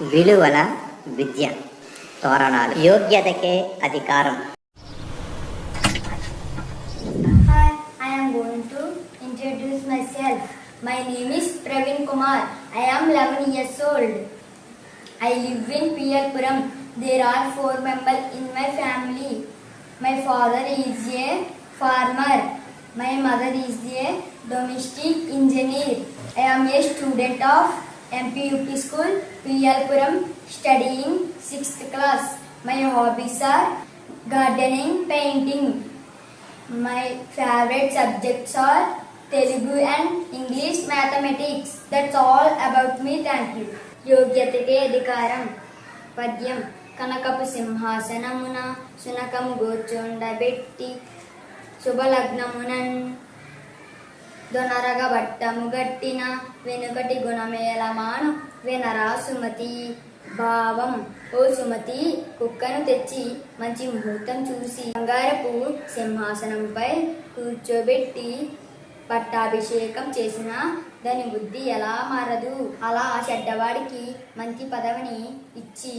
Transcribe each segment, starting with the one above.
విలువల విద్య తోరణాలు యోగ్యతకే అధికారం Hi, I am going to introduce myself. My name is Praveen Kumar. I am 11 years old. I live in Piyalpuram. There are four members in my family. My father is a farmer. My mother is a domestic engineer. I am a student of MPUP school, Piyalpuram, studying 6th class. My hobbies are gardening, painting, my favorite subjects are Telugu and English mathematics. That's all about me. Thank you. యోగ్యతకే అధికారం పద్యం కనకపు సింహాసనమున సునకము గోచుండబెట్టి శుభలగ్నమునన్ దొనరగ బట్టము గట్టిన వెనుకటి గుణమేలమాను వినరా సుమతి భావం. ఓ సుమతి కుక్కను తెచ్చి మంచి ముహూర్తం చూసి బంగారపు సింహాసనంపై కూర్చోబెట్టి పట్టాభిషేకం చేసిన దాని బుద్ధి ఎలా మారదు? అలా చెడ్డవాడికి మంచి పదవిని ఇచ్చి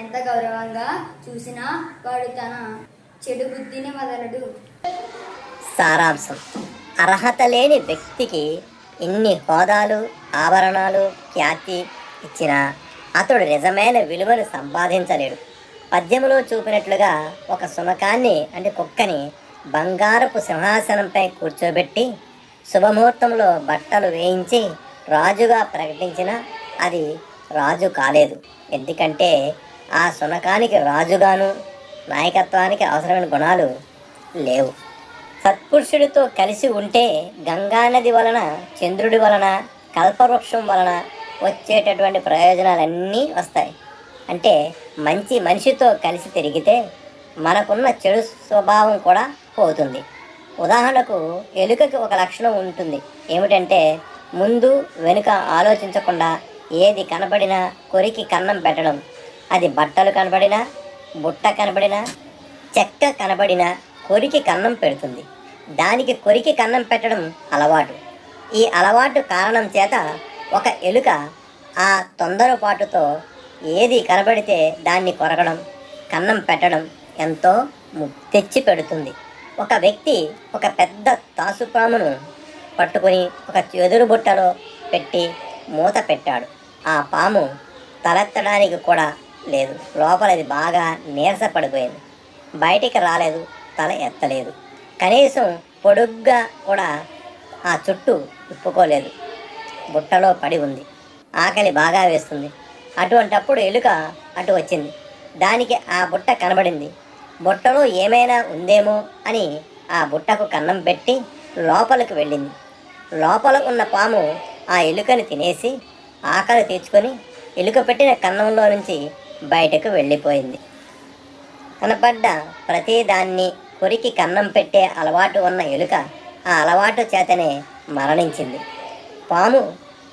ఎంత గౌరవంగా చూసినా వాడు తన చెడు బుద్ధిని వదలడు. సారాంశం. అర్హత లేని వ్యక్తికి ఎన్ని హోదాలు ఆభరణాలు ఖ్యాతి ఇచ్చినా అతడు నిజమైన విలువను సంపాదించలేడు. పద్యములో చూపినట్లుగా ఒక సునకాన్ని అంటే కుక్కని బంగారపు సింహాసనంపై కూర్చోబెట్టి శుభముహూర్తంలో బట్టలు వేయించి రాజుగా ప్రకటించిన అది రాజు కాలేదు. ఎందుకంటే ఆ సునకానికి రాజుగాను నాయకత్వానికి అవసరమైన గుణాలు లేవు. సత్పురుషుడితో కలిసి ఉంటే గంగానది వలన చంద్రుడి వలన కల్పవృక్షం వలన వచ్చేటటువంటి ప్రయోజనాలన్నీ వస్తాయి. అంటే మంచి మనిషితో కలిసి తిరిగితే మనకున్న చెడు స్వభావం కూడా పోతుంది. ఉదాహరణకు ఎలుకకి ఒక లక్షణం ఉంటుంది. ఏమిటంటే ముందు వెనుక ఆలోచించకుండా ఏది కనబడినా కొరికి కన్నం పెట్టడం. అది బట్టలు కనబడినా బుట్ట కనబడినా చెక్క కనబడిన కొరికి కన్నం పెడుతుంది. దానికి కొరికి కన్నం పెట్టడం అలవాటు. ఈ అలవాటు కారణం చేత ఒక ఎలుక ఆ తొందరపాటుతో ఏది కనబడితే దాన్ని కొరకడం కన్నం పెట్టడం ఎంతో ము- తెచ్చి పెడుతుంది. ఒక వ్యక్తి ఒక పెద్ద తాసుపామును పట్టుకొని ఒక చెదురు బుట్టలో పెట్టి మూత పెట్టాడు. ఆ పాము తలెత్తడానికి కూడా లేదు. లోపల అది బాగా నీరసపడిపోయింది. బయటికి రాలేదు. తల ఎత్తలేదు. కనీసం పొడుగ్గా కూడా ఆ చుట్టూ ఉప్పుకోలేదు బుట్టలో పడి ఉంది. ఆకలి బాగా వేస్తుంది. అటువంటప్పుడు ఎలుక అటు వచ్చింది. దానికి ఆ బుట్ట కనబడింది. బుట్టలో ఏమైనా ఉందేమో అని ఆ బుట్టకు కన్నం పెట్టి లోపలికి వెళ్ళింది. లోపల ఉన్న పాము ఆ ఎలుకని తినేసి ఆకలి తీర్చుకొని ఎలుక పెట్టిన కన్నంలో నుంచి బయటకు వెళ్ళిపోయింది. కనపడ్డ ప్రతి దాన్ని కొరికి కన్నం పెట్టే అలవాటు ఉన్న ఎలుక ఆ అలవాటు చేతనే మరణించింది. పాము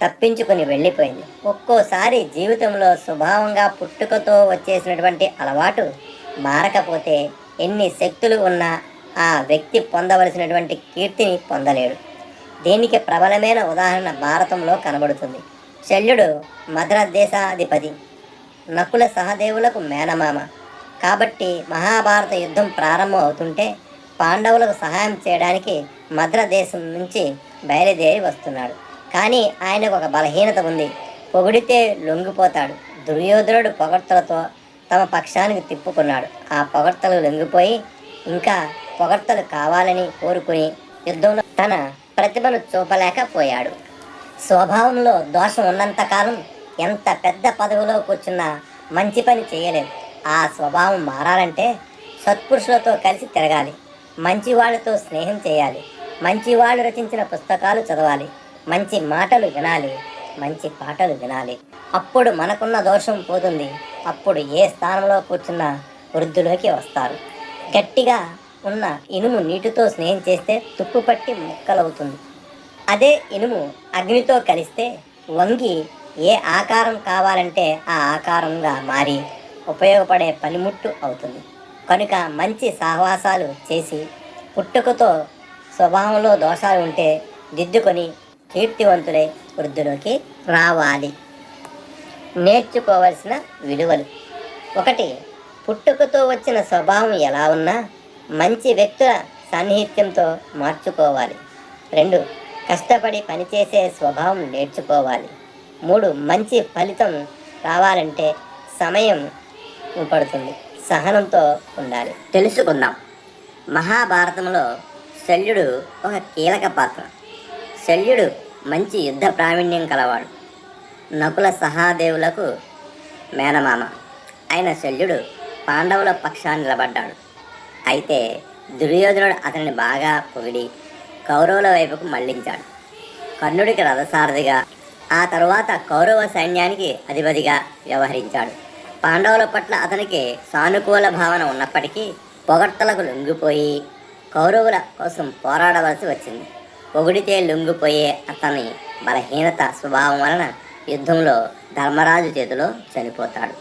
తప్పించుకుని వెళ్ళిపోయింది. ఒక్కోసారి జీవితంలో స్వభావంగా పుట్టుకతో వచ్చేసినటువంటి అలవాటు మారకపోతే ఎన్ని శక్తులు ఉన్నా ఆ వ్యక్తి పొందవలసినటువంటి కీర్తిని పొందలేడు. దీనికి ప్రబలమైన ఉదాహరణ భారతంలో కనబడుతుంది. శల్యుడు మద్రదేశాధిపతి నకుల సహదేవులకు మేనమామ కాబట్టి మహాభారత యుద్ధం ప్రారంభం అవుతుంటే పాండవులకు సహాయం చేయడానికి మద్ర దేశం నుంచి బయలుదేరి వస్తున్నాడు. కానీ ఆయనకు ఒక బలహీనత ఉంది. పొగిడితే లొంగిపోతాడు. దుర్యోధనుడు పొగడ్తలతో తమ పక్షానికి తిప్పుకున్నాడు. ఆ పొగడ్తలు లొంగిపోయి ఇంకా పొగడ్తలు కావాలని కోరుకుని యుద్ధంలో తన ప్రతిభను చూపలేకపోయాడు. స్వభావంలో దోషం ఉన్నంతకాలం ఎంత పెద్ద పదవిలో కూర్చున్నా మంచి పని చేయలేదు. ఆ స్వభావం మారాలంటే సత్పురుషులతో కలిసి తిరగాలి. మంచి వాళ్ళతో స్నేహం చేయాలి. మంచి వాళ్ళు రచించిన పుస్తకాలు చదవాలి. మంచి మాటలు వినాలి. మంచి పాటలు వినాలి. అప్పుడు మనకున్న దోషం పోతుంది. అప్పుడు ఏ స్థానంలో కూర్చున్నా వృద్ధులోకి వస్తారు. గట్టిగా ఉన్న ఇనుము నీటితో స్నేహం చేస్తే తుప్పు పట్టి ముక్కలవుతుంది. అదే ఇనుము అగ్నితో కలిస్తే వంగి ఏ ఆకారం కావాలంటే ఆ ఆకారంగా మారి ఉపయోగపడే పనిముట్టు అవుతుంది. కనుక మంచి సహవాసాలు చేసి పుట్టుకతో స్వభావంలో దోషాలు ఉంటే దిద్దుకొని కీర్తివంతులై వృద్ధులోకి రావాలి. నేర్చుకోవలసిన విలువలు. ఒకటి పుట్టుకతో వచ్చిన స్వభావం ఎలా ఉన్నా మంచి వ్యక్తుల సాన్నిహిత్యంతో మార్చుకోవాలి. రెండు కష్టపడి పనిచేసే స్వభావం నేర్చుకోవాలి. మూడు మంచి ఫలితం రావాలంటే సమయం పడుతుంది సహనంతో ఉండాలి. తెలుసుకుందాం. మహాభారతంలో శల్యుడు ఒక కీలక పాత్ర. శల్యుడు మంచి యుద్ధ ప్రావీణ్యం కలవాడు. నకుల సహాదేవులకు మేనమామ. ఆయన శల్యుడు పాండవుల పక్షాన్ని నిలబడ్డాడు. అయితే దుర్యోధనుడు అతనిని బాగా పొగిడి కౌరవుల వైపుకు మళ్ళించాడు. కర్ణుడికి రథసారథిగా ఆ తరువాత కౌరవ సైన్యానికి అధిపతిగా వ్యవహరించాడు. పాండవుల పట్ల అతనికి సానుకూల భావన ఉన్నప్పటికీ పొగడ్తలకు లొంగిపోయి కౌరవుల కోసం పోరాడవలసి వచ్చింది. పొగిడితే లొంగిపోయే అతని బలహీనత స్వభావం వలన యుద్ధంలో ధర్మరాజు చేతిలో చనిపోతాడు.